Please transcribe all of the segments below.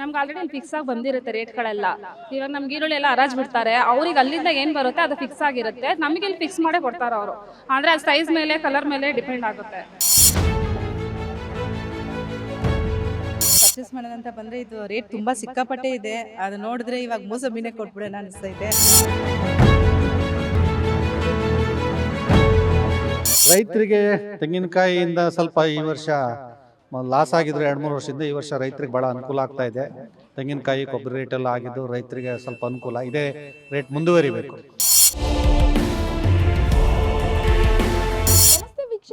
ನಮ್ಗೆ ಆಲ್ರೆಡಿ ಅಲ್ಲಿ ಫಿಕ್ಸ್ ಆಗಿ ಬಂದಿರುತ್ತೆ ರೇಟ್ಗಳೆಲ್ಲ ಇವಾಗ ನಮ್ಗೆ ಈರುಳ್ಳಿ ಎಲ್ಲ ಹರಾಜ್ ಬಿಡ್ತಾರೆ. ಅವ್ರಿಗೆ ಅಲ್ಲಿಂದ ಏನು ಬರುತ್ತೆ ಅದು ಫಿಕ್ಸ್ ಆಗಿರುತ್ತೆ. ನಮಗೆ ಇಲ್ಲಿ ಫಿಕ್ಸ್ ಮಾಡೇ ಕೊಡ್ತಾರೆ ಅವರು. ಅಂದರೆ ಅದು ಸೈಜ್ ಮೇಲೆ ಕಲರ್ ಮೇಲೆ ಡಿಪೆಂಡ್ ಆಗುತ್ತೆ. ಪರ್ಚೇಸ್ ಮಾಡೋದಂತ ಬಂದರೆ ಇದು ರೇಟ್ ತುಂಬ ಸಿಕ್ಕಾಪಟ್ಟೆ ಇದೆ. ಅದು ನೋಡಿದ್ರೆ ಇವಾಗ ಮೋಸ ಮೀನೆ ಕೊಟ್ಬಿಡೋಣ ಅನಿಸ್ತೈತೆ. ರೈತರಿಗೆ ತೆಂಗಿನಕಾಯಿಯಿಂದ ಸ್ವಲ್ಪ ಈ ವರ್ಷ ಲಾಸ್ ಆಗಿದ್ರು ಎರಡು ಮೂರು ವರ್ಷದಿಂದ ಈ ವರ್ಷ ರೈತರಿಗೆ ಭಾಳ ಅನುಕೂಲ ಆಗ್ತಾ ಇದೆ. ತೆಂಗಿನಕಾಯಿ, ಕೊಬ್ಬರಿ ರೇಟ್ ಎಲ್ಲ ಆಗಿದ್ದು ರೈತರಿಗೆ ಸ್ವಲ್ಪ ಅನುಕೂಲ. ಇದೇ ರೇಟ್ ಮುಂದುವರಿಬೇಕು.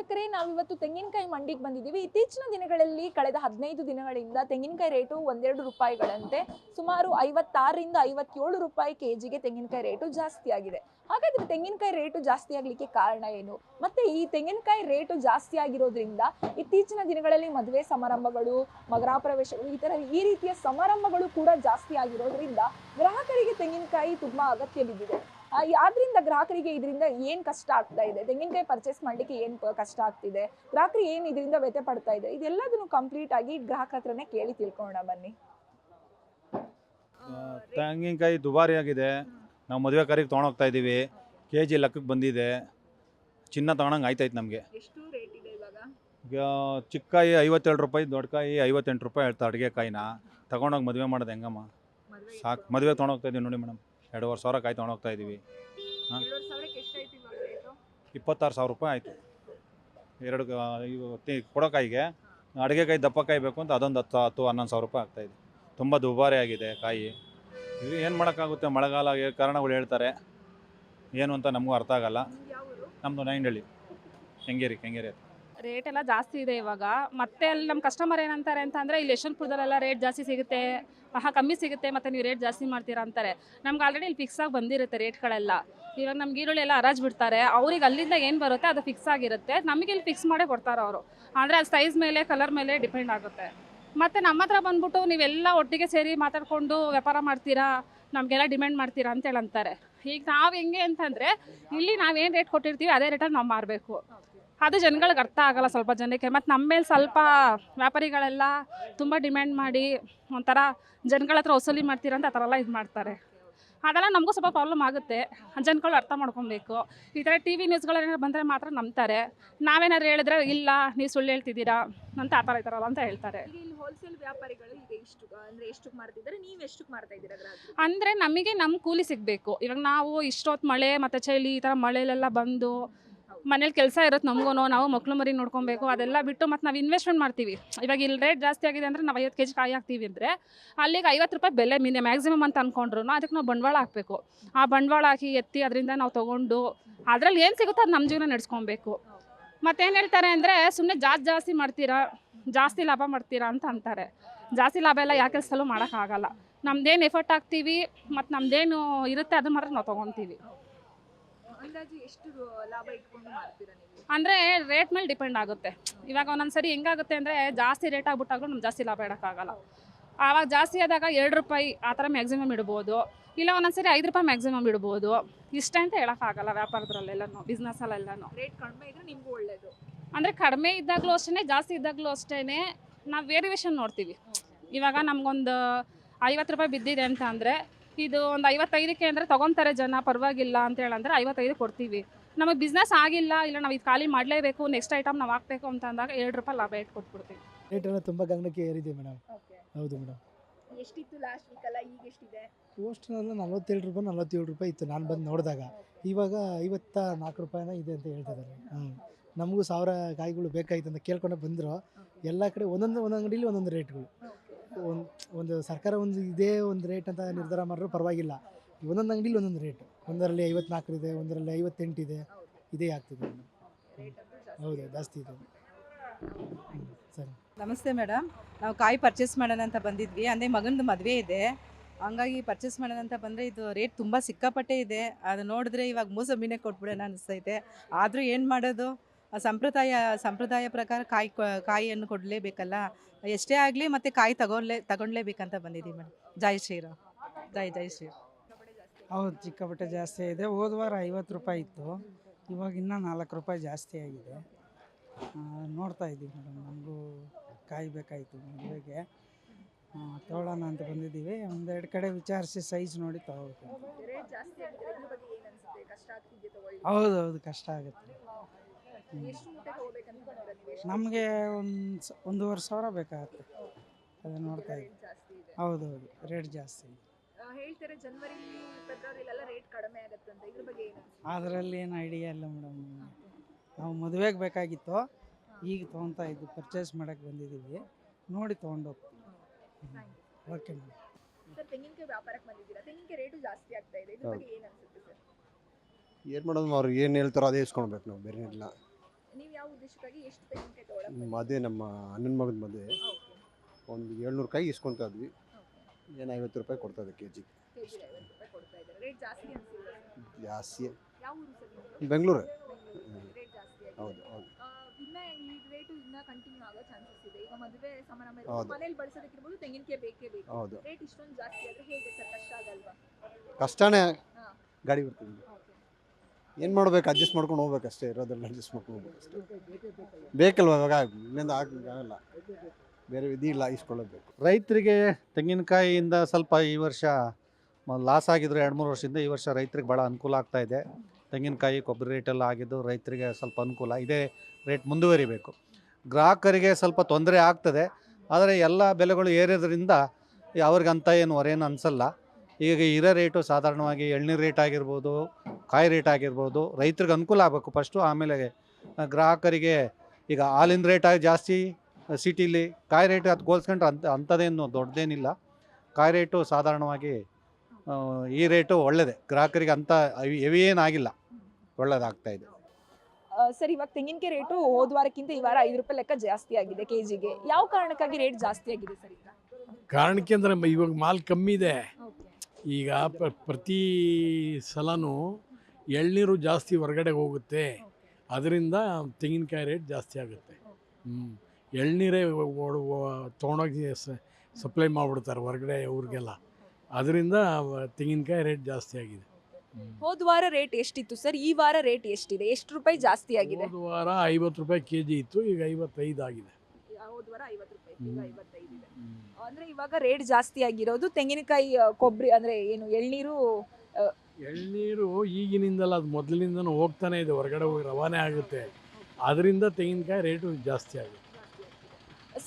ವೀಕ್ಷಕರೇ ನಾವಿವತ್ತು ತೆಂಗಿನಕಾಯಿ ಮಂಡಿಗೆ ಬಂದಿದ್ದೀವಿ. ಇತ್ತೀಚಿನ ದಿನಗಳಲ್ಲಿ ಕಳೆದ ಹದಿನೈದು ದಿನಗಳಿಂದ ತೆಂಗಿನಕಾಯಿ ರೇಟು ಒಂದೆರಡು ರೂಪಾಯಿಗಳಂತೆ. ಸುಮಾರು ಐವತ್ತಾರರಿಂದ ಐವತ್ತೇಳು ರೂಪಾಯಿ ಕೆ ಜಿಗೆ ತೆಂಗಿನಕಾಯಿ ರೇಟು ಜಾಸ್ತಿ ಆಗಿದೆ. ಹಾಗಾದ್ರೆ ತೆಂಗಿನಕಾಯಿ ರೇಟು ಜಾಸ್ತಿ ಆಗಲಿಕ್ಕೆ ಕಾರಣ ಏನು? ಮತ್ತೆ ಈ ತೆಂಗಿನಕಾಯಿ ರೇಟು ಜಾಸ್ತಿ ಆಗಿರೋದ್ರಿಂದ ಇತ್ತೀಚಿನ ದಿನಗಳಲ್ಲಿ ಮದುವೆ ಸಮಾರಂಭಗಳು ಮಗರ ಪ್ರವೇಶಗಳು ಈ ಥರ ಈ ರೀತಿಯ ಸಮಾರಂಭಗಳು ಕೂಡ ಜಾಸ್ತಿ ಆಗಿರೋದ್ರಿಂದ ಗ್ರಾಹಕರಿಗೆ ತೆಂಗಿನಕಾಯಿ ತುಂಬಾ ಅಗತ್ಯ ಬಿದ್ದಿದೆ. ಆದ್ರಿಂದ ಗ್ರಾಹಕರಿಗೆ ಇದರಿಂದ ಏನು ಕಷ್ಟ ಆಗ್ತಾ ಇದೆ? ತೆಂಗಿನಕಾಯಿ ಪರ್ಚೇಸ್ ಮಾಡ್ಲಿಕ್ಕೆ ಏನು ಕಷ್ಟ ಆಗ್ತಿದೆ? ಗ್ರಾಹಕರು ಏನು ಇದರಿಂದ ವ್ಯತೆ ಪಡ್ತಾ ಇದೆ? ಇದೆಲ್ಲದನ್ನು ಕಂಪ್ಲೀಟ್ ಆಗಿ ಗ್ರಾಹಕರ ಹತ್ರನೇ ಕೇಳಿ ತಿಳ್ಕೊಳ್ಳೋಣ ಬನ್ನಿ. ತೆಂಗಿನಕಾಯಿ ದುಬಾರಿ ಆಗಿದೆ ನಾವು ಮದುವೆ ಕರಿಗೆ ತೊಗೊಂಡೋಗ್ತಾ ಇದ್ದೀವಿ ಕೆ ಜಿ ಲೆಕ್ಕಕ್ಕೆ ಬಂದಿದೆ. ಚಿನ್ನ ತಗೊಳಂಗೆ ಆಯ್ತಾಯ್ತು ನಮಗೆ. ಈಗ ಚಿಕ್ಕ ಕಾಯಿ ಐವತ್ತೇಳು ರೂಪಾಯಿ ದೊಡ್ಡಕಾಯಿ ಐವತ್ತೆಂಟು ರೂಪಾಯಿ ಹೇಳ್ತಾ ಅಡುಗೆ ಕಾಯಿನ. ತಗೊಂಡೋಗಿ ಮದುವೆ ಮಾಡೋದು ಹೆಂಗಮ್ಮ? ಸಾಕು ಮದುವೆ ತೊಗೊಂಡೋಗ್ತಾ ಇದ್ದೀವಿ ನೋಡಿ ಮೇಡಮ್ ಎರಡುವರೆ ಸಾವಿರ ಕಾಯಿ ತೊಗೊಂಡೋಗ್ತಾ ಇದ್ದೀವಿ. ಇಪ್ಪತ್ತಾರು ಸಾವಿರ ರೂಪಾಯಿ ಆಯಿತು. ಎರಡು ಕ- ಇವು ತಿ- ಕೊಡೋ ಕಾಯಿಗೆ ಅಡುಗೆ ಕಾಯಿ ದಪ್ಪ ಕಾಯಿ ಬೇಕು ಅಂತ ಅದೊಂದು ಹತ್ತು ಹತ್ತು ಹನ್ನೊಂದು ಸಾವಿರ ರೂಪಾಯಿ ಆಗ್ತಾಯಿದೆ ತುಂಬ ದುಬಾರಿ ಆಗಿದೆ ಕಾಯಿ. ಇದು ಏನು ಮಾಡೋಕ್ಕಾಗುತ್ತೆ? ಮಳೆಗಾಲ ಕಾರಣಗಳು ಹೇಳ್ತಾರೆ. ಏನು ಅಂತ ನಮಗೂ ಅರ್ಥ ಆಗಲ್ಲ. ನಮ್ಮದು ನೈಂಡಳ್ಳಿ. ಕೆಂಗೇರಿ ಕೆಂಗೇರಿ ಹತ್ರ. ರೇಟ್ ಎಲ್ಲ ಜಾಸ್ತಿ ಇದೆ ಇವಾಗ. ಮತ್ತೆ ಅಲ್ಲಿ ನಮ್ಮ ಕಸ್ಟಮರ್ ಏನಂತಾರೆ ಅಂತಂದರೆ, ಇಲ್ಲಿ ಯಶವಂತಪುರದಲ್ಲೆಲ್ಲ ರೇಟ್ ಜಾಸ್ತಿ ಸಿಗುತ್ತೆ ಆಹಾ ಕಮ್ಮಿ ಸಿಗುತ್ತೆ, ಮತ್ತೆ ನೀವು ರೇಟ್ ಜಾಸ್ತಿ ಮಾಡ್ತೀರಾ ಅಂತಾರೆ. ನಮ್ಗೆ ಆಲ್ರೆಡಿ ಇಲ್ಲಿ ಫಿಕ್ಸ್ ಆಗಿ ಬಂದಿರುತ್ತೆ ರೇಟ್ಗಳೆಲ್ಲ ಇವಾಗ ನಮ್ಗೆ ಈರುಳ್ಳಿ ಎಲ್ಲ ಅರಾಜ್ ಬಿಡ್ತಾರೆ. ಅವ್ರಿಗೆ ಅಲ್ಲಿಂದ ಏನು ಬರುತ್ತೆ, ಅದು ಫಿಕ್ಸ್ ಆಗಿರುತ್ತೆ. ನಮಗೆ ಇಲ್ಲಿ ಫಿಕ್ಸ್ ಮಾಡೇ ಕೊಡ್ತಾರೆ ಅವರು. ಅಂದರೆ ಅದು ಸೈಜ್ ಮೇಲೆ ಕಲರ್ ಮೇಲೆ ಡಿಪೆಂಡ್ ಆಗುತ್ತೆ. ಮತ್ತು ನಮ್ಮ ಹತ್ರ ಬಂದ್ಬಿಟ್ಟು ನೀವೆಲ್ಲ ಒಟ್ಟಿಗೆ ಸೇರಿ ಮಾತಾಡಿಕೊಂಡು ವ್ಯಾಪಾರ ಮಾಡ್ತೀರಾ, ನಮಗೆಲ್ಲ ಡಿಮ್ಯಾಂಡ್ ಮಾಡ್ತೀರಾ ಅಂತೇಳಿ ಅಂತಾರೆ ಈಗ ನಾವು ಹೆಂಗೆ ಅಂತಂದರೆ, ಇಲ್ಲಿ ನಾವೇನು ರೇಟ್ ಕೊಟ್ಟಿರ್ತೀವಿ, ಅದೇ ರೇಟಲ್ಲಿ ನಾವು ಮಾರಬೇಕು. ಅದು ಜನಗಳಿಗೆ ಅರ್ಥ ಆಗಲ್ಲ ಸ್ವಲ್ಪ ಜನಕ್ಕೆ. ಮತ್ತು ನಮ್ಮ ಮೇಲೆ ಸ್ವಲ್ಪ ವ್ಯಾಪಾರಿಗಳೆಲ್ಲ ತುಂಬ ಡಿಮ್ಯಾಂಡ್ ಮಾಡಿ ಒಂಥರ ಜನಗಳ ಹತ್ರ ವಸೂಲಿ ಮಾಡ್ತೀರಂತ ಆ ಥರ ಎಲ್ಲ ಇದು ಮಾಡ್ತಾರೆ. ಅದೆಲ್ಲ ನಮಗೂ ಸ್ವಲ್ಪ ಪ್ರಾಬ್ಲಮ್ ಆಗುತ್ತೆ. ಜನಗಳು ಅರ್ಥ ಮಾಡ್ಕೊಬೇಕು. ಈ ಥರ ಟಿ ವಿ ನ್ಯೂಸ್ಗಳೇನಾದ್ರು ಬಂದರೆ ಮಾತ್ರ ನಂಬ್ತಾರೆ. ನಾವೇನಾದ್ರು ಹೇಳಿದ್ರೆ ಇಲ್ಲ ನೀವು ಸುಳ್ಳು ಹೇಳ್ತಿದ್ದೀರಾ ಅಂತ ಆ ಥರ ಈ ಥರ ಅಂತ ಹೇಳ್ತಾರೆ. ಹೋಲ್ಸೇಲ್ ವ್ಯಾಪಾರಿಗಳು ಈಗ ಎಷ್ಟು ಅಂದ್ರೆ ಎಷ್ಟಕ್ಕೆ ಮಾರ್ತಿದ್ದಾರೆ ನೀವು ಎಷ್ಟಕ್ಕೆ ಮಾರ್ತಾ ಇದ್ದೀರಾ ಅಂದರೆ ನಮಗೆ ನಮ್ಮ ಕೂಲಿ ಸಿಗಬೇಕು. ಇವಾಗ ನಾವು ಇಷ್ಟೊತ್ತು ಮಳೆ ಮತ್ತು ಚಳಿ ಈ ಥರ ಮಳೆಲೆಲ್ಲ ಬಂದು ಮನೇಲಿ ಕೆಲಸ ಇರುತ್ತೆ ನಮಗೂ ನಾವು ಮಕ್ಳು ಮರಿ ನೋಡ್ಕೊಬೇಕು, ಅದೆಲ್ಲ ಬಿಟ್ಟು ಮತ್ತು ನಾವು ಇನ್ವೆಸ್ಟ್ಮೆಂಟ್ ಮಾಡ್ತೀವಿ. ಇವಾಗ ಇಲ್ಲಿ ರೇಟ್ ಜಾಸ್ತಿ ಆಗಿದೆ ಅಂದರೆ ನಾವು ಐವತ್ತು ಕೆ ಜಿ ಕಾಯಿ ಹಾಕ್ತೀವಿ ಅಂದರೆ ಅಲ್ಲಿಗೆ ಐವತ್ತು ರೂಪಾಯಿ ಬೆಲೆ ಮಿನಿ ಮ್ಯಾಕ್ಸಿಮಮ್ ಅಂತ ಅಂದ್ಕೊಂಡ್ರು ಅದಕ್ಕೆ ನಾವು ಬಂಡವಾಳ ಹಾಕಬೇಕು. ಆ ಬಂಡವಾಳ ಹಾಕಿ ಎತ್ತಿ ಅದರಿಂದ ನಾವು ತೊಗೊಂಡು, ಅದರಲ್ಲಿ ಏನು ಸಿಗುತ್ತೋ ಅದು ನಮ್ಮ ಜೀವನ ನಡೆಸ್ಕೊಬೇಕು. ಮತ್ತೇನು ಹೇಳ್ತಾರೆ ಅಂದರೆ ಸುಮ್ಮನೆ ಜಾಸ್ತಿ ಜಾಸ್ತಿ ಮಾಡ್ತೀರಾ, ಜಾಸ್ತಿ ಲಾಭ ಮಾಡ್ತೀರಾ ಅಂತ ಅಂತಾರೆ. ಜಾಸ್ತಿ ಲಾಭ ಎಲ್ಲ ಯಾಕೆ ಸಲ ಮಾಡೋಕ್ಕಾಗಲ್ಲ ನಮ್ದೇನು ಎಫರ್ಟ್ ಹಾಕ್ತೀವಿ, ಮತ್ತು ನಮ್ದೇನು ಇರುತ್ತೆ ಅದು ಮಾತ್ರ ನಾವು ತೊಗೊತೀವಿ. ಅಂದಾಜು ಎಷ್ಟು ಲಾಭ ಇಟ್ಕೊಂಡು ಮಾರ್ತೀರಾ ನೀವು? ಅಂದರೆ ರೇಟ್ ಮೇಲೆ ಡಿಪೆಂಡ್ ಆಗುತ್ತೆ. ಇವಾಗ ಒಂದೊಂದು ಸರಿ ಹೆಂಗಾಗುತ್ತೆ ಅಂದರೆ ಜಾಸ್ತಿ ರೇಟ್ ಆಗ್ಬಿಟ್ಟಾಗ್ಲೂ ನಮ್ಗೆ ಜಾಸ್ತಿ ಲಾಭ ಇಡೋಕ್ಕಾಗಲ್ಲ. ಆವಾಗ ಜಾಸ್ತಿ ಆದಾಗ ಎರಡು ರೂಪಾಯಿ ಆ ಥರ ಮ್ಯಾಕ್ಸಿಮಮ್ ಇಡ್ಬೋದು. ಇಲ್ಲ ಒಂದೊಂದು ಸರಿ ಐದು ರೂಪಾಯಿ ಮ್ಯಾಕ್ಸಿಮಮ್ ಇಡ್ಬೋದು. ಇಷ್ಟೇ ಅಂತ ಹೇಳೋಕ್ಕಾಗಲ್ಲ ವ್ಯಾಪಾರದ್ರಲ್ಲೆಲ್ಲನೂ ಬಿಸ್ನೆಸ್ಸಲ್ಲೆಲ್ಲನೂ ರೇಟ್ ಕಡಿಮೆ ಇದ್ರೆ ನಿಮ್ಗೂ ಒಳ್ಳೇದು. ಅಂದರೆ ಕಡಿಮೆ ಇದ್ದಾಗಲೂ ಅಷ್ಟೇ ಜಾಸ್ತಿ ಇದ್ದಾಗಲೂ ಅಷ್ಟೇ ನಾವು ವೇರಿಯೇಷನ್ ನೋಡ್ತೀವಿ. ಇವಾಗ ನಮಗೊಂದು ಐವತ್ತು ರೂಪಾಯಿ ಬಿದ್ದಿದೆ ಅಂತ ಅಂದರೆ ಇದು ಒಂದು ಐವತ್ತೈದಕ್ಕೆ ಅಂದರೆ ತೊಗೊತಾರೆ ಜನ ಪರವಾಗಿಲ್ಲ ಅಂತ ಹೇಳಂದ್ರೆ ಐವತ್ತೈದು ಕೊಡ್ತೀವಿ. ನಮಗೆ ಬಿಸ್ನೆಸ್ ಆಗಿಲ್ಲ ಇಲ್ಲ ನಾವು ಇದು ಖಾಲಿ ಮಾಡಲೇಬೇಕು ನೆಕ್ಸ್ಟ್ ಐಟಮ್ ನಾವು ಹಾಕಬೇಕು ಅಂತ ಅಂದಾಗ ಎರಡು ರೂಪಾಯಿ ಲಾಭ ಇಟ್ಟು ಕೊಟ್ಬಿಡ್ತೀವಿ ರೇಟನ್ನು ಎಲ್ಲ ತುಂಬ ಗಗನಕ್ಕೆ ಏರಿದೆ ಮೇಡಮ್ ಓಕೆ ಹೌದು ಮೇಡಮ್ ಎಷ್ಟಿತ್ತು ಲಾಸ್ಟ್ ವೀಕ್ ಅಲ್ಲ ಈಗ ಎಷ್ಟಿದೆ? ಪೋಸ್ಟ್ನೆಲ್ಲ ನಲ್ವತ್ತೇಳು ರೂಪಾಯಿ ನಲ್ವತ್ತೇಳು ರೂಪಾಯಿ ಇತ್ತು. ನಾನು ಬಂದು ನೋಡಿದಾಗ ಇವಾಗ ಐವತ್ತ ನಾಲ್ಕು ರೂಪಾಯಿನ ಇದೆ ಅಂತ ಹೇಳ್ತಿದ್ದಾರೆ. ಹ್ಞೂ ನಮಗೂ ಸಾವಿರ ಕಾಯಿಗಳು ಬೇಕಾಯ್ತು ಅಂತ ಕೇಳ್ಕೊಂಡೆ ಬಂದರು. ಎಲ್ಲ ಕಡೆ ಒಂದೊಂದು ಒಂದೊಂದು ಅಂಗಡಿಲಿ ಒಂದೊಂದು ರೇಟ್ಗಳು ಒಂದು ಒಂದು ಸರ್ಕಾರ ಒಂದು ಇದೇ ಒಂದು ರೇಟ್ ಅಂತ ನಿರ್ಧಾರ ಮಾಡಿದ್ರು ಪರವಾಗಿಲ್ಲ. ಒಂದೊಂದು ಅಂಗಡಿಲಿ ಒಂದೊಂದು ರೇಟ್ ಒಂದರಲ್ಲಿ ಐವತ್ನಾಲ್ಕು ಇದೆ, ಒಂದರಲ್ಲಿ ಐವತ್ತೆಂಟು ಇದೆ ಆಗ್ತಿದೆ ಹೌದು, ಜಾಸ್ತಿ ಇದೆ. ಸರಿ. ನಮಸ್ತೆ ಮೇಡಮ್ ನಾವು ಕಾಯಿ ಪರ್ಚೇಸ್ ಮಾಡೋಣ ಅಂತ ಬಂದಿದ್ವಿ. ಅಂದರೆ ಮಗನದು ಮದುವೆ ಇದೆ. ಹಂಗಾಗಿ ಪರ್ಚೇಸ್ ಮಾಡೋಣ ಅಂತ ಬಂದರೆ ಇದು ರೇಟ್ ತುಂಬ ಸಿಕ್ಕಾಪಟ್ಟೆ ಇದೆ. ಅದು ನೋಡಿದ್ರೆ ಇವಾಗ ಮೂಸಂಬಿನೇ ಕೊಟ್ಬಿಡೋಣ ಅನಿಸ್ತೈತೆ. ಆದರೂ ಏನು ಮಾಡೋದು? ಸಂಪ್ರದಾಯ ಸಂಪ್ರದಾಯ ಪ್ರಕಾರ ಕಾಯಿ ಕೊ- ಕಾಯಿಯನ್ನು ಕೊಡಲೇಬೇಕಲ್ಲ? ಎಷ್ಟೇ ಆಗಲಿ ಮತ್ತು ಕಾಯಿ ತಗೊಳ್ಲೇ ತಗೊಳ್ಲೇಬೇಕಂತ ಬಂದಿದ್ದೀವಿ ಮೇಡಮ್ ಜೈ ಶ್ರೀರಾಮ್. ಜೈ ಜೈ ಶ್ರೀ ಹೌದು ಚಿಕ್ಕಪಟ್ಟೆ ಜಾಸ್ತಿ ಇದೆ. ಹೋದ ವಾರ ಐವತ್ತು ರೂಪಾಯಿ ಇತ್ತು. ಇವಾಗ ಇನ್ನೂ ನಾಲ್ಕು ರೂಪಾಯಿ ಜಾಸ್ತಿ ಆಗಿದೆ. ಆ, ನೋಡ್ತಾ ಇದ್ದೀವಿ ಮೇಡಮ್ ನಮಗೂ ಕಾಯಿ ಬೇಕಾಯಿತು ಮದುವೆಗೆ. ತೊಗೊಳ್ಳೋಣ ಅಂತ ಬಂದಿದ್ದೀವಿ. ಒಂದೆರಡು ಕಡೆ ವಿಚಾರಿಸಿ ಸೈಜ್ ನೋಡಿ ತಗೋಬೇಕು ತಗೊಳ್ಳಿ? ಹೌದು ಹೌದು ಕಷ್ಟ ಆಗುತ್ತೆ ಎಷ್ಟು ಮೂಟೆ ತಗೋಬೇಕು ಅನ್ಕೊಂಡಿರ ನೀವು ಎಷ್ಟು ನಮಗೆ ಒಂದು ಸ ಒಂದೂವರೆ ಸಾವಿರ ಬೇಕಾಗುತ್ತೆ. ಅದು ನೋಡ್ತಾ ಇದ್ದೀವಿ ಹೌದೌದು ಜಾಸ್ತಿ ಇದೆ. ಹೌದು ಹೌದು ರೇಟ್ ಜಾಸ್ತಿ ಇದೆ. ಹೇಳ್ತಾರೆ ಜನವರಿ ಫೆಬ್ರವರಿಲೆಲ್ಲ ರೇಟ್ ಕಡಿಮೆ ಆಗುತ್ತೆ ಅಂತ? ಇದ್ರ ಬಗ್ಗೆ ಏನು ಅದರಲ್ಲಿ ಏನು ಐಡಿಯಾ ಇಲ್ಲ ಮೇಡಮ್ ನಾವು ಮದುವೆಗೆ ಬೇಕಾಗಿತ್ತು. ಈಗ ತೊಗೊತಾ ಇದ್ವಿ ಪರ್ಚೇಸ್ ಮಾಡೋಕ್ಕೆ ಬಂದಿದ್ದೀವಿ ನೋಡಿ ತೊಗೊಂಡು ಹೋಗ್ತೀವಿ ಓಕೆ ಮೇಡಮ್ ಸರ್ ತೆಂಗಿನಕಾಯಿ ವ್ಯಾಪಾರಕ್ಕೆ ಬಂದಿದ್ದೀರಾ? ತೆಂಗಿನಕಾಯಿ ರೇಟು ಜಾಸ್ತಿ ಆಗ್ತಾ ಇದೆ. ಇದ್ರ ಬಗ್ಗೆ ಏನು ಅನ್ಸುತ್ತೆ ಸರ್ ಏನು ಮಾಡೋದು ಅವ್ರು ಏನು ಹೇಳ್ತಾರೋ ಅದೇ ಇಸ್ಕೊಳ್ಬೇಕು ನಾವು ಬೇರೆ ಇಲ್ಲ ನೀವು ಎಷ್ಟು ತೆಂಗಿನಕಾಯಿ ತಗೊಳಕ್ ಮದುವೆ ನಮ್ಮ ಅಣ್ಣನ ಮಗನ ಮದುವೆ. ಒಂದು ಏಳ್ನೂರು ಕೈ ಇಸ್ಕೊಳ್ತಾ ಇದ್ವಿ. ಏನು ಐವತ್ತು ರೂಪಾಯಿ ಕೊಡ್ತಾ ಇದೆ ಕೆ ಜಿ ಕೆಜಿ ಐವತ್ತು ರೂಪಾಯಿ ಕೊಡ್ತಾ ಇದ್ದಾರೆ. ರೇಟ್ ಜಾಸ್ತಿ ಅನ್ಸಿಲ್ಲ ಜಾಸ್ತಿ. ಯಾವ ಊರು ಸರ್ ನಿಮ್ದು? ಬೆಂಗಳೂರು. ಬೆಂಗಳೂರು. ರೇಟ್ ಜಾಸ್ತಿ ಆಗಿದೆ. ಹೌದು ಹೌದು. ಆ, ಇನ್ನ ಈ ರೇಟು ಇನ್ನ ಕಂಟಿನ್ಯೂ ಆಗೋ ಚಾನ್ಸಸ್ ಇದೆ. ಈಗ ಮದುವೆ ಸಮಾರಂಭ ಹೌದು. ಇರ್ಬೋದು ಮನೇಲಿ ಬಳಸೋದಕ್ಕಿರ್ಬೋದು ತೆಂಗಿನಕಾಯಿ ಬೇಕೇ ಬೇಕು. ಹೌದು. ರೇಟ್ ಇಷ್ಟೊಂದು ಜಾಸ್ತಿ ಆದ್ರೆ ಹೇಗೆ ಸರ್? ಕಷ್ಟ ಆಗಲ್ವಾ? ಕಷ್ಟನೇ ಹಾ. ಗಾಡಿ ಬರ್ತೀವಿ ಓಕೆ ಏನು ಮಾಡ್ಬೇಕು? ಅಡ್ಜಸ್ಟ್ ಮಾಡ್ಕೊಂಡು ಹೋಗ್ಬೇಕು ಅಷ್ಟೇ, ಇರೋದೆಲ್ಲ ಅಡ್ಜಸ್ಟ್ ಮಾಡ್ಕೊಂಡು ಹೋಗ್ಬೇಕು ಬೇಕಲ್ವ ಇವಾಗ? ಇಲ್ಲಿಂದ ಆಗಲ್ಲ. ಬೇರೆ ವಿಧಿ ಇಲ್ಲ ಇಸ್ಕೊಳ್ಳಬೇಕು ರೈತರಿಗೆ ತೆಂಗಿನಕಾಯಿಯಿಂದ ಸ್ವಲ್ಪ ಈ ವರ್ಷ ಲಾಸ್ ಆಗಿದ್ರು ಎರಡು, ಮೂರು ವರ್ಷದಿಂದ ಈ ವರ್ಷ ರೈತರಿಗೆ ಭಾಳ ಅನುಕೂಲ ಆಗ್ತಾ ಇದೆ. ತೆಂಗಿನಕಾಯಿ, ಕೊಬ್ಬರಿ ರೇಟೆಲ್ಲ ಆಗಿದ್ದು ರೈತರಿಗೆ ಸ್ವಲ್ಪ ಅನುಕೂಲ, ಇದೇ ರೇಟ್ ಮುಂದುವರಿಬೇಕು. ಗ್ರಾಹಕರಿಗೆ ಸ್ವಲ್ಪ ತೊಂದರೆ ಆಗ್ತದೆ, ಆದರೆ ಎಲ್ಲ ಬೆಲೆಗಳು ಏರಿದ್ರಿಂದ ಅವ್ರಿಗೆ ಅಂತ ಏನು ಹೊರೇನು ಅನಿಸಲ್ಲ. ಈಗ ಇರೋ ರೇಟು ಸಾಧಾರಣವಾಗಿ ಎಳ್ನೀರು ರೇಟ್ ಆಗಿರ್ಬೋದು ಕಾಯಿ ರೇಟ್ ಆಗಿರ್ಬೋದು ರೈತರಿಗೆ ಅನುಕೂಲ ಆಗಬೇಕು ಫಸ್ಟು ಆಮೇಲೆ ಗ್ರಾಹಕರಿಗೆ ಈಗ ಹಾಲಿನ ರೇಟ್ ಆಗಿ ಜಾಸ್ತಿ ಸಿಟಿಲಿ ಕಾಯಿ ರೇಟ್ ಅದು ಹೋಲ್ಸ್ಕೊಂಡ್ರೆ ಅಂಥ ಅಂಥದ್ದೇನು ದೊಡ್ಡದೇನಿಲ್ಲ. ಕಾಯಿ ರೇಟು ಸಾಧಾರಣವಾಗಿ ಈ ರೇಟು ಒಳ್ಳೆಯದೇ ಗ್ರಾಹಕರಿಗೆ ಅಂಥ ಹೆವಿ ಆಗಿಲ್ಲ. ಒಳ್ಳೆಯದಾಗ್ತಾ ಇದೆ. ಸರ್ ಇವಾಗ ತೆಂಗಿನಕಾಯಿ ರೇಟು ಹೋದ ವಾರಕ್ಕಿಂತ ಈ ವಾರ ಐದು ರೂಪಾಯಿ ಲೆಕ್ಕ ಜಾಸ್ತಿ ಆಗಿದೆ ಕೆ ಜಿಗೆ ಯಾವ ಕಾರಣಕ್ಕಾಗಿ ರೇಟ್ ಜಾಸ್ತಿ ಆಗಿದೆ ಸರ್ ಈಗ? ಕಾರಣಕ್ಕೆ ಅಂದರೆ ಇವಾಗ ಮಾಲ್ ಕಮ್ಮಿ ಇದೆ. ಈಗ ಪ್ರ- ಪ್ರತಿ ಸಲನೂ ಎಳ್ನೀರು ಜಾಸ್ತಿ ಹೊರಗಡೆ ಹೋಗುತ್ತೆ. ಅದರಿಂದ ತೆಂಗಿನಕಾಯಿ ರೇಟ್ ಜಾಸ್ತಿ ಆಗುತ್ತೆ. ಹ್ಞೂ ಎಳ್ನೀರೇ ತೊಗೊಂಡೋಗಿ ಸಪ್ಲೈ ಮಾಡಿಬಿಡ್ತಾರೆ ಹೊರಗಡೆ ಊರಿಗೆಲ್ಲ. ಅದರಿಂದ ತೆಂಗಿನಕಾಯಿ ರೇಟ್ ಜಾಸ್ತಿ ಆಗಿದೆ. ಹೋದ ವಾರ ರೇಟ್ ಎಷ್ಟಿತ್ತು ಸರ್? ಈ ವಾರ ರೇಟ್ ಎಷ್ಟಿದೆ? ಎಷ್ಟು ರೂಪಾಯಿ ಜಾಸ್ತಿ ಆಗಿದೆ? ಹೋದ ವಾರ ಐವತ್ತು ರೂಪಾಯಿ ಕೆ ಜಿ ಇತ್ತು ಈಗ ಐವತ್ತೈದು ಆಗಿದೆ. ಹೋದ ವಾರ ಐವತ್ತು ರೂಪಾಯಿ ಈಗ ಹ್ಮ್. ಐವತ್ತೈದು ಇದೆ ಹ್ಮ್. ಅಂದ್ರೆ ಇವಾಗ ರೇಟ್ ಜಾಸ್ತಿ ಆಗಿರೋದು ತೆಂಗಿನಕಾಯಿ ಕೊಬ್ಬರಿ ಅಂದ್ರೆ ಏನು ಎಳ್ನೀರು ಎಳ್ನೀರು ಈಗಿನಿಂದಲ್ಲ ಅದು ಮೊದಲಿನಿಂದನೂ ಹೋಗ್ತಾನೆ ಇದೆ ಹೊರಗಡೆ ಹೋಗಿ ರವಾನೆ ಆಗುತ್ತೆ. ಅದರಿಂದ ತೆಂಗಿನಕಾಯಿ ರೇಟು ಜಾಸ್ತಿ ಆಗುತ್ತೆ.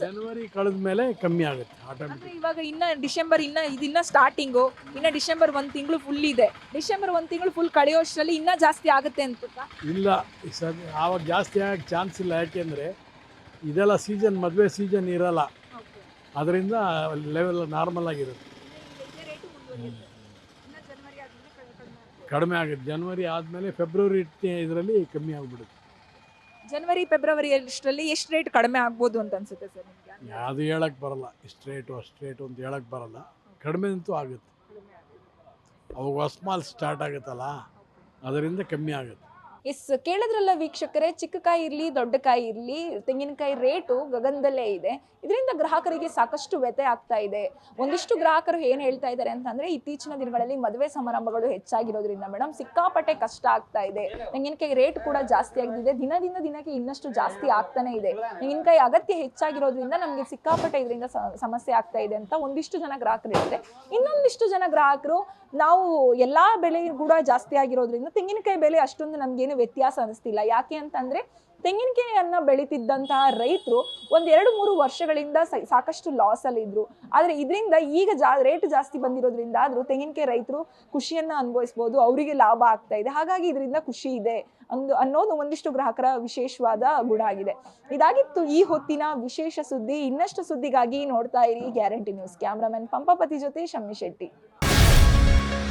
ಜನವರಿ ಕಳೆದ ಮೇಲೆ ಕಮ್ಮಿ ಆಗುತ್ತೆ ಆಟೋಮೆಟಿಕ್. ಇವಾಗ ಇನ್ನ ಡಿಸೆಂಬರ್ ಇನ್ನ ಇದನ್ನ ಸ್ಟಾರ್ಟಿಂಗು ಇನ್ನ ಡಿಸೆಂಬರ್ ಒಂದ್ ತಿಂಗಳು ಫುಲ್ ಇದೆ. ಡಿಸೆಂಬರ್ ಒಂದ್ ತಿಂಗಳು ಫುಲ್ ಕಳೆಯೋಷ್ಟರಲ್ಲಿ ಇನ್ನ ಜಾಸ್ತಿ ಆಗುತ್ತೆ ಅಂತ ಇಲ್ಲ ಸರ್ ಆವಾಗ ಜಾಸ್ತಿ ಆಗಕ್ಕೆ ಚಾನ್ಸ್ ಇಲ್ಲ ಯಾಕೆಂದರೆ ಇದೆಲ್ಲ ಸೀಸನ್ ಮದುವೆ ಸೀಸನ್ ಇರಲ್ಲ. ಅದರಿಂದ ಲೆವೆಲ್ ನಾರ್ಮಲ್ ಆಗಿರುತ್ತೆ. ಕಡಿಮೆ ಆಗುತ್ತೆ. ಜನವರಿ ಆದಮೇಲೆ ಫೆಬ್ರವರಿ ಇದರಲ್ಲಿ ಕಮ್ಮಿ ಆಗಿಬಿಡುತ್ತೆ. ಜನವರಿ ಫೆಬ್ರವರಿ ಅಷ್ಟರಲ್ಲಿ ಎಷ್ಟು ರೇಟ್ ಕಡಿಮೆ ಆಗ್ಬೋದು ಅಂತ ಅನ್ಸುತ್ತೆ ಸರ್ ನಿಮಗೆ? ಅದು ಹೇಳಕ್ಕೆ ಬರಲ್ಲ. ಇಷ್ಟು ರೇಟು ಅಷ್ಟು ರೇಟು ಅಂತ ಹೇಳಕ್ಕೆ ಬರಲ್ಲ. ಕಡಿಮೆ ಅಂತೂ ಆಗುತ್ತೆ. ಅವಾಗ ಹೊಸ ಮಾಲ್ ಸ್ಟಾರ್ಟ್ ಆಗುತ್ತಲ್ಲ? ಅದರಿಂದ ಕಮ್ಮಿ ಆಗುತ್ತೆ. ಎಸ್, ಕೇಳಿದ್ರಲ್ಲ ವೀಕ್ಷಕರೇ, ಚಿಕ್ಕ ಕಾಯಿ ಇರಲಿ, ದೊಡ್ಡ ಕಾಯಿ ಇರಲಿ ತೆಂಗಿನಕಾಯಿ ರೇಟು ಗಗನದಲ್ಲೇ ಇದೆ. ಇದರಿಂದ ಗ್ರಾಹಕರಿಗೆ ಸಾಕಷ್ಟು ವ್ಯತೆ ಆಗ್ತಾ ಇದೆ. ಒಂದಿಷ್ಟು ಗ್ರಾಹಕರು ಏನು ಹೇಳ್ತಾ ಇದ್ದಾರೆ ಅಂತಂದ್ರೆ, ಇತ್ತೀಚಿನ ದಿನಗಳಲ್ಲಿ ಮದುವೆ ಸಮಾರಂಭಗಳು ಹೆಚ್ಚಾಗಿರೋದ್ರಿಂದ ಮೇಡಮ್ ಸಿಕ್ಕಾಪಟ್ಟೆ ಕಷ್ಟ ಆಗ್ತಾ ಇದೆ. ತೆಂಗಿನಕಾಯಿ ರೇಟ್ ಕೂಡ ಜಾಸ್ತಿ ಆಗಿದೆ ದಿನದಿಂದ ದಿನಕ್ಕೆ ಇನ್ನಷ್ಟು ಜಾಸ್ತಿ ಆಗ್ತಾನೆ ಇದೆ. ತೆಂಗಿನಕಾಯಿ ಅಗತ್ಯ ಹೆಚ್ಚಾಗಿರೋದ್ರಿಂದ ನಮಗೆ ಸಿಕ್ಕಾಪಟ್ಟೆ ಇದರಿಂದ ಸಮಸ್ಯೆ ಆಗ್ತಾ ಇದೆ ಅಂತ ಒಂದಿಷ್ಟು ಜನ ಗ್ರಾಹಕರು ಇದ್ದಾರೆ ಇನ್ನೊಂದಿಷ್ಟು ಜನ ಗ್ರಾಹಕರು ನಾವು ಎಲ್ಲ ಬೆಲೆ ಕೂಡ ಜಾಸ್ತಿ ಆಗಿರೋದ್ರಿಂದ ತೆಂಗಿನಕಾಯಿ ಬೆಲೆ ಅಷ್ಟೊಂದು ನಮ್ಗೇನು ವ್ಯತ್ಯಾಸ ಅನಿಸ್ತಿಲ್ಲ. ಯಾಕೆ ಅಂತಂದರೆ ತೆಂಗಿನಕಾಯಿಯನ್ನು ಬೆಳೀತಿದ್ದಂತಹ ರೈತರು ಒಂದೆರಡು ಮೂರು ವರ್ಷಗಳಿಂದ ಸಾಕಷ್ಟು ಲಾಸ್ ಅಲ್ಲಿ ಇದ್ರು. ಆದ್ರೆ ಇದರಿಂದ ಈಗ ಜಾ ರೇಟ್ ಜಾಸ್ತಿ ಬಂದಿರೋದ್ರಿಂದ ಆದ್ರೂ ತೆಂಗಿನಕಾಯಿ ರೈತರು ಖುಷಿಯನ್ನ ಅನುಭವಿಸ್ಬೋದು, ಅವರಿಗೆ ಲಾಭ ಆಗ್ತಾ ಇದೆ. ಹಾಗಾಗಿ ಇದರಿಂದ ಖುಷಿ ಇದೆ ಅಂದು ಅನ್ನೋದು ಒಂದಿಷ್ಟು ಗ್ರಾಹಕರ ವಿಶೇಷವಾದ ಗುಣ ಆಗಿದೆ. ಇದಾಗಿತ್ತು ಈ ಹೊತ್ತಿನ ವಿಶೇಷ ಸುದ್ದಿ. ಇನ್ನಷ್ಟು ಸುದ್ದಿಗಾಗಿ ನೋಡ್ತಾ ಇರಿ ಗ್ಯಾರಂಟಿ ನ್ಯೂಸ್. ಕ್ಯಾಮ್ರಾಮನ್ ಪಂಪಪತಿ ಜೊತೆ ಶಮ್ಮಿ ಶೆಟ್ಟಿ.